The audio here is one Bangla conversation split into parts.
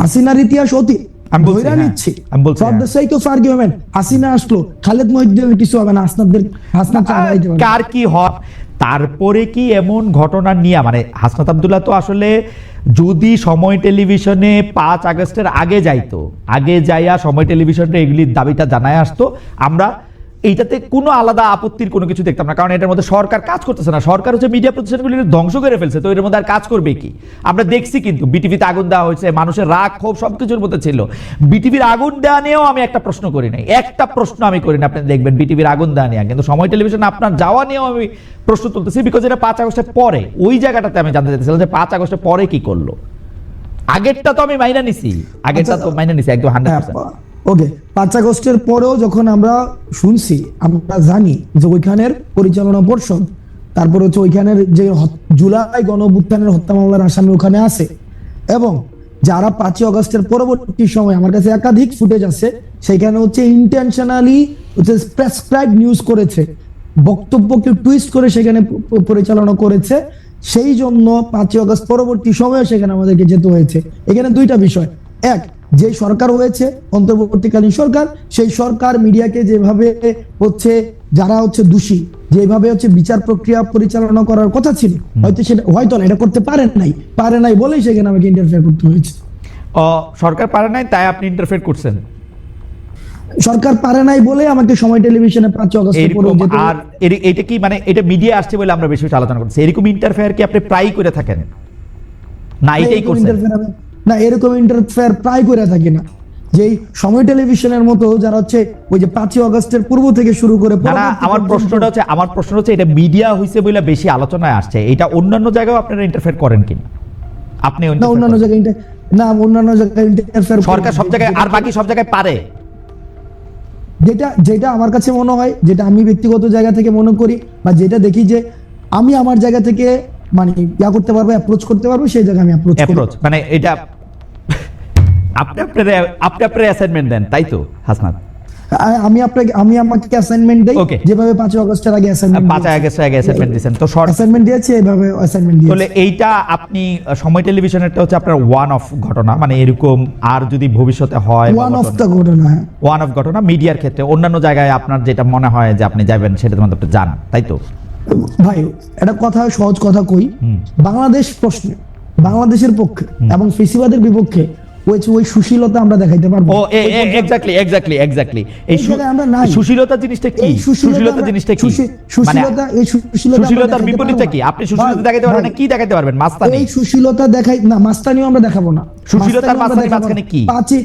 হাসিনার ইতিহাস অতীত আমি হ্যাঁ। নিচ্ছি for the. Sake of argument Hasina আসলো খালেদ কিছু হবে না হাসনাদের কার কি হয় তারপরে কি এমন ঘটনা নিয়ে মানে হাসনাত আবদুল্লাহ তো আসলে যদি সময় টেলিভিশনে পাঁচ আগস্টের আগে যাইতো আগে যাইয়া সময় টেলিভিশনে এগুলির দাবিটা জানায় আসতো আমরা এইটাতে কোনো আলাদা আপত্তির কোনো কিছু দেখতাম না কারণ এটার মধ্যে সরকার কাজ করতেছে না। সরকার হচ্ছে মিডিয়া প্রতিষ্ঠানগুলি ধ্বংস করে ফেলছে তো এর মধ্যে আর কাজ করবে কি? আমরা দেখছি কিন্তু বিটিভিতে আগুন দেওয়া হয়েছে মানুষের রাগ ক্ষোভ সবকিছুর মধ্যে ছিল। বিটিভির আগুন দেওয়া নিয়েও আমি একটা প্রশ্ন করি নাই। একটা প্রশ্ন আমি করি না আপনি দেখবেন বিটিভির আগুন দেওয়া নিয়ে। কিন্তু সময় টেলিভিশন আপনার যাওয়া নিয়েও আমি প্রশ্ন তুলতেছি বিকজ এটা পাঁচ আগস্টের পরে ওই জায়গাটাতে আমি জানতে চাইছিলাম যে পাঁচ আগস্টের পরে কি করল। আগেরটা তো আমি মাইনা নিছি আগেরটা তো মাইনা নিছি একদম হান্ড্রেড হ্যাঁ, ওকে। পাঁচ আগস্টের পরেও যখন আমরা শুনছি, আমরা জানি যে ওইখানের পরিচালনা পর্ষদ, তারপর হচ্ছে ওইখানের যে জুলাই গণঅভ্যুত্থানের হত্যা মামলার আসামি ওখানে আছে। এবং যারা পাঁচই আগস্টের পরবর্তী সময় আমার কাছে একাধিক ফুটেজ আছে, সেখানে হচ্ছে ইন্টেনশনালি হচ্ছে প্রেসক্রাইব নিউজ করেছে, বক্তব্যকে টুইস্ট করে সেখানে পরিচালনা করেছে। সেই জন্য পাঁচই আগস্ট পরবর্তী সময়ে সেখানে আমাদেরকে যেতে হয়েছে। এখানে দুইটা বিষয়। এক যে সরকার হয়েছে অন্তর্বর্তীকালীন সরকার সেই সরকার মিডিয়াকে যেভাবে হচ্ছে যারা হচ্ছে দোষী যেভাবে হচ্ছে বিচার প্রক্রিয়া পরিচালনা করার কথা ছিল হয়তো সেটা হয়তো না এটা করতে পারেন নাই। পারে নাই বলেই সেখানে আমাকে ইন্টারফেয়ার করতে হয়েছে। সরকার পারে নাই তাই আপনি ইন্টারফেয়ার করছেন? সরকার পারে নাই বলে আমাকে সময় টেলিভিশনে পাঁচ এরকম আর এটা কি মানে এটা মিডিয়া আসছে বলে আমরা বেশি বেশি আলোচনা করছি। এরকম ইন্টারফেয়ার কি আপনি প্রায়ই করে থাকেন? না এটাই করছেন? না এরকম ইন্টারফেয়ার প্রায় করে থাকি না। যেই সময় টেলিভিশনের মতো যারা হচ্ছে ওই যে পাঁচই আগস্টের পূর্ব থেকে শুরু করে আমার প্রশ্নটা হচ্ছে আমার প্রশ্ন হচ্ছে এটা মিডিয়া হইছে বলে বেশি আলোচনায় আসছে। এটা অন্যান্য জায়গায় আপনারা ইন্টারফেয়ার করেন কিনা? আপনি না অন্যান্য জায়গায় না অন্যান্য জায়গায় ইন্টারফেয়ার সরকার সব জায়গায় আর বাকি সব জায়গায় পারে। যেটা যেটা আমার কাছে মনে হয় যেটা আমি ব্যক্তিগত জায়গা থেকে মনে করি বা যেটা দেখি যে আমি আমার জায়গা থেকে মানে ইয়া করতে পারব অ্যাপ্রোচ করতে পারব সেই জায়গায় আমি অ্যাপ্রোচ অ্যাপ্রোচ মানে এটা আপনি আপনার আপনি আপনার অ্যাসাইনমেন্ট দেন তাই তো হাসনাত? আমি আপনাকে আমি আমাকে অ্যাসাইনমেন্ট দেই যেভাবে পাঁচই আগস্টের আগে অ্যাসাইনমেন্ট পাঁচ আগস্ট আগে অ্যাসাইনমেন্ট দিয়েছেন তো শর্ট অ্যাসাইনমেন্ট দিয়েছি এইভাবে অ্যাসাইনমেন্ট তাহলে এইটা আপনি সময় টেলিভিশনেরটা হচ্ছে আপনার ওয়ান অফ ঘটনা মানে এরকম আর যদি ভবিষ্যতে হয় ওয়ান অফ দ্য ঘটনা। হ্যাঁ। ওয়ান অফ ঘটনা মিডিয়ার ক্ষেত্রে অন্যান্য জায়গায় আপনার যেটা মনে হয় যে আপনি যাবেন সেটা আপনি যান তাই তো? ভাই একটা কথা সহজ কথা কই। বাংলাদেশ প্রশ্নে বাংলাদেশের পক্ষে এবং ফেসিবাদের বিপক্ষে ওই সুশীলতা আমরা দেখাইতে পারব। ও এক্স্যাক্টলি এক্স্যাক্টলি এক্স্যাক্টলি এই। সুশীলতা জিনিসটা কি? সুশীলতা জিনিসটা কি? মানে সুশীলতা এই সুশীলতা সুশীলতার বিপরীতটা কি? না। আপনি সুশীলতা দেখাইতে পারবেন না কি দেখাইতে পারবেন? মাস্তানি। এই সুশীলতা দেখাই না মাস্তানিও আমরা দেখাবো না। সুশীলতার মাস্তানিও আমরা মাঝখানে-। কি? পাঁচই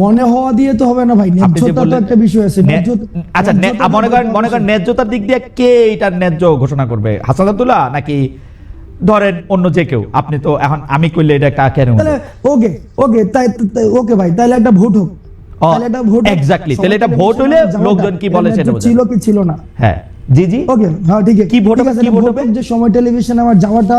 মনে হওয়া দিয়ে তো হবে না ভাই ন্যায্যতা তো একটা বিষয় আছে আচ্ছা মনে করেন মনে করেন। ন্যায্যতার দিক দিয়ে কে এটার ন্যায্য ঘোষণা করবে? হাসান আব্দুল্লাহ নাকি ধরেন অন্য যে কেউ? আপনি তো এখন আমি করলে এটা কেন ওকে ওকে তাই ওকে ভাই তাহলে একটা ভোট হোক। তাহলে একটা ভোট exactly, তাহলে এটা ভোট হলে লোকজন কি বলে সেটা ছিল কি ছিল না। হ্যাঁ জি জি। ওকে হ্যাঁ ঠিক আছে কি ভোট কি ভোট ভোট হবে? যে সময় টেলিভিশন আমার যাওয়াটা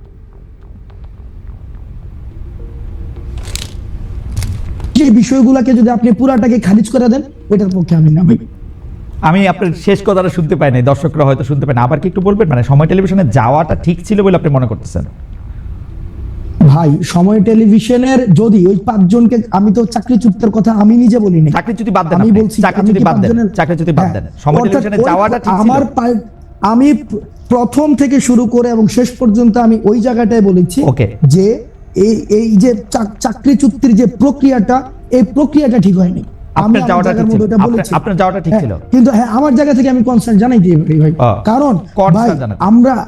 সেই বিষয়গুলোকে যদি আপনি পুরাটাকে খারিজ করে দেন ওইটার পক্ষে আমি না ভাই আমি আপনার শেষ কথাটা শুনতে পাই নাই দর্শকরা হয়তো শুনতে পায় না। আবার কি একটু বলবেন? মানে সময় টেলিভিশনে যাওয়াটা ঠিক ছিল বলে আপনি মনে করতেছেন? ভাই সময় টেলিভিশনের যদি ওই পাঁচজনকে আমি তো চাকরিচ্যুতের কথা আমি নিজে বলি নাই চাকরি যদি বাদ দেন আমি বলছি চাকরি যদি বাদ দেন চাকরি যদি বাদ হ্যাঁ, দেন। সময় টেলিভিশনে যাওয়াটা ঠিক ছিল। আমার আমি প্রথম থেকে শুরু করে এবং শেষ পর্যন্ত আমি ওই জায়গাটায় বলেছি. যে এই এই যে চাকরি চুক্তির যে প্রক্রিয়াটা এই প্রক্রিয়াটা ঠিক হয়নি আমি আপনার যাওয়াটা ঠিক ছিল। আপনার- যাওয়াটা ঠিক হ্যাঁ, ছিল। কিন্তু হ্যাঁ আমার জায়গা থেকে আমি কনসার্ন জানাই পারি ভাই কারণ ভাই আমরা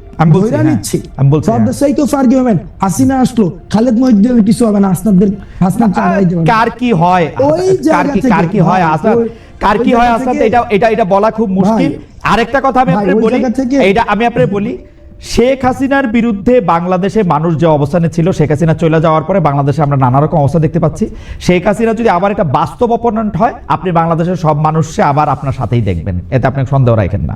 আমি বলছি, হ্যাঁ। নিচ্ছি। আমি বলছি, ফর দ্য হ্যাঁ। সেক অফ আর্গুমেন্ট হাসিনা আসলো খালেদ মহিউদ্দিনের কিছু হবে না হাসনাদের হাসনাদ চাঁদা দিতে পারবে না। কার কি হয়? কার কি কার কি হয়? ভাই, কার কি হয় জায়গা এটা এটা এটা বলা খুব মুশকিল। আরেকটা কথা আমি আপনাকে বলি। জায়গা আমি আপনাকে বলি। শেখ হাসিনার বিরুদ্ধে বাংলাদেশে মানুষ যে অবস্থানে ছিল শেখ হাসিনা চলে যাওয়ার পরে বাংলাদেশে আমরা নানা রকম অবস্থা দেখতে পাচ্ছি। শেখ হাসিনা যদি আবার একটা বাস্তব অপোনেন্ট হয় আপনি বাংলাদেশের সব মানুষকে আবার আপনার সাথেই দেখবেন। এতে আপনি সন্দেহ রাখেন না।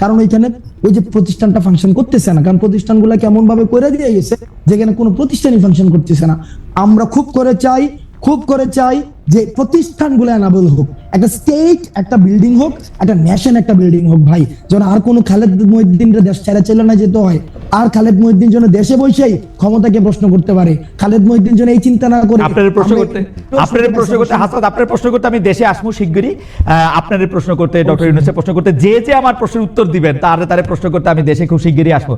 কারণ ওইখানে ওই যে প্রতিষ্ঠানটা ফাংশন করতেছে না। কারণ প্রতিষ্ঠানগুলো কেমন ভাবে করে দিয়ে গেছে, যেখানে কোনো প্রতিষ্ঠানই ফাংশন করতেছে না। আমরা খুব করে চাই খুব করে চাই যে প্রতিষ্ঠানগুলো অ্যানাবল হোক একটা স্টেট একটা বিল্ডিং হোক একটা ন্যাশন একটা বিল্ডিং হোক ভাই। যেন আর কোনো খালেদ মহিউদ্দিন দেশ ছেড়ে চলে না যেতে হয়। আর খালেদ মহিউদ্দিন যেন দেশে বসেই ক্ষমতাকে প্রশ্ন করতে পারে। খালেদ মহিউদ্দিন যেন এই চিন্তা না করে। আপনার প্রশ্ন করতে আপনার প্রশ্ন করতে হাসাদ আপনার প্রশ্ন করতে আমি দেশে আসব শিগগিরই। আপনার প্রশ্ন করতে ডক্টর ইউনুসের প্রশ্ন করতে যে যে আমার প্রশ্নের উত্তর দিবেন তার তারে প্রশ্ন করতে আমি দেশে খুব শিগগিরই আসব।